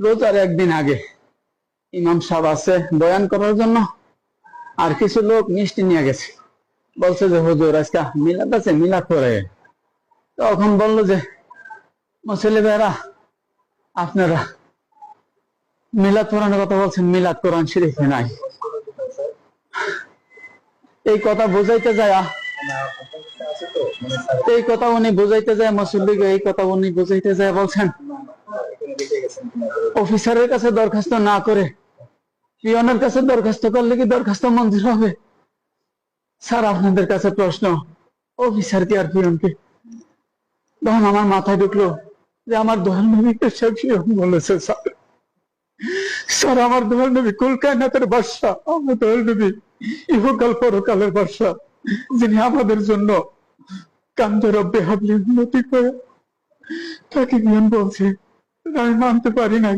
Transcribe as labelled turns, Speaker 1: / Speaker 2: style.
Speaker 1: রোজার একদিন আগে ইমাম সাহেব আছে বয়ান করার জন্য, আর কিছু লোক মিষ্টি নিয়ে গেছে। বলছে যে, হুজুর, আজকে মিলাদ আছে, মিলাদ করে তখন বলল যে মুসলি ভাইরা আপনারা মিলাদ কোরআনের কথা বলছেন, মিলাদ কোরআন শরীফে নাই। এই কথা বুঝাইতে যায়, এই কথা উনি বুঝাইতে যায় মুসল্লিকে এই কথা উনি বুঝাইতে যায় বলছেন অফিসারের কাছে দরখাস্ত না করে, পিয়নের কাছে দরখাস্ত করলে কি দরখাস্ত মঞ্জুর হবে? স্যার, আপনাদের কাছে প্রশ্ন, অফিসার কি আর পিয়ন কি তখন আমার মাথায় ঢুকলো যে আমার দোহাল নবীকে সে পিয়ন বলেছে, স্যার। স্যার, আমার দোহাল নবী কুল কায়নাতের বাদশা, আমার দোহাল নবী ইহকাল পরকালের বাদশা, যিনি আমাদের জন্য কান্দে রব্বে উন্নতি করে তাকে পিয়ন বলছে। আমি মানতে পারি নাই।